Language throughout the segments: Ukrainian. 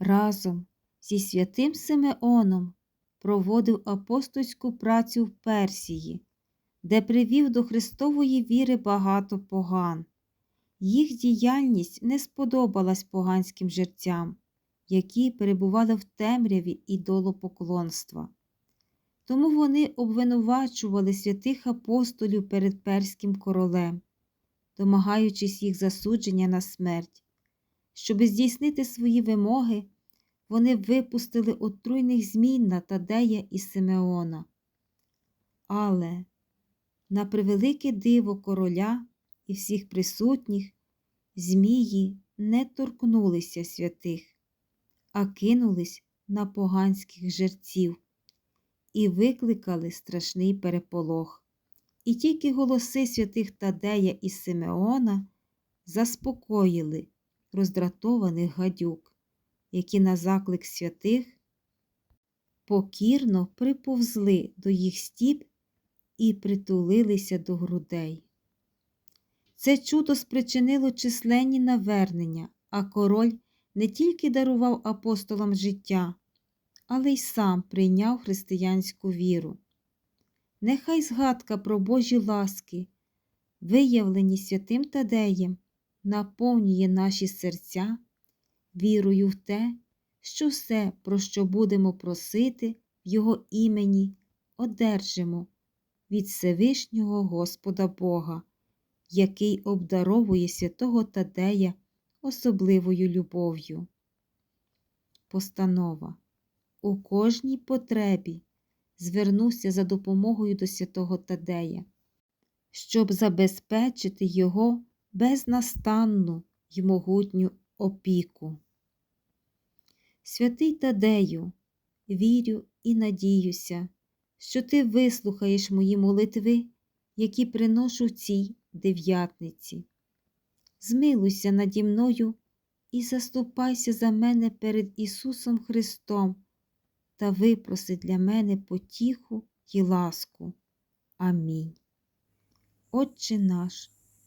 разом зі святим Симеоном проводив апостольську працю в Персії, де привів до Христової віри багато поган. Їх діяльність не сподобалась поганським жерцям, які перебували в темряві ідолопоклонства. Тому вони обвинувачували святих апостолів перед перським королем, домагаючись їх засудження на смерть. Щоби здійснити свої вимоги, вони випустили отруйних змій на Тадея і Симеона. Але, на превелике диво короля і всіх присутніх, змії не торкнулися святих, а кинулись на поганських жерців і викликали страшний переполох. І тільки голоси святих Тадея і Симеона заспокоїли роздратованих гадюк, які на заклик святих покірно приповзли до їх стіп і притулилися до грудей. Це чудо спричинило численні навернення, а король не тільки дарував апостолам життя, але й сам прийняв християнську віру. Нехай згадка про Божі ласки, виявлені святим Тадеєм, наповнює наші серця вірою в те, що все, про що будемо просити в Його імені, одержимо від Всевишнього Господа Бога, який обдаровує святого Тадея особливою любов'ю. Постанова у кожній потребі звернувся за допомогою до святого Тадея, щоб забезпечити його безнастанну й могутню опіку. Святий Тадею, вірю і надіюся, що ти вислухаєш мої молитви, які приношу цій дев'ятниці. Змилуйся наді мною і заступайся за мене перед Ісусом Христом та випроси для мене потіху й ласку. Амінь. Отче наш,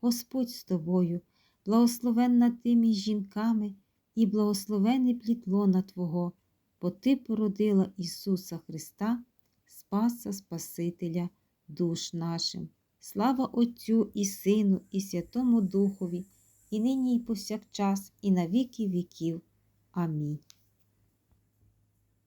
Господь з тобою, благословенна ти між жінками і благословений плід лона Твого, бо Ти породила Ісуса Христа, Спаса Спасителя душ нашим. Слава Отцю і Сину, і Святому Духові, і нині, і повсякчас, і на віки віків. Амінь.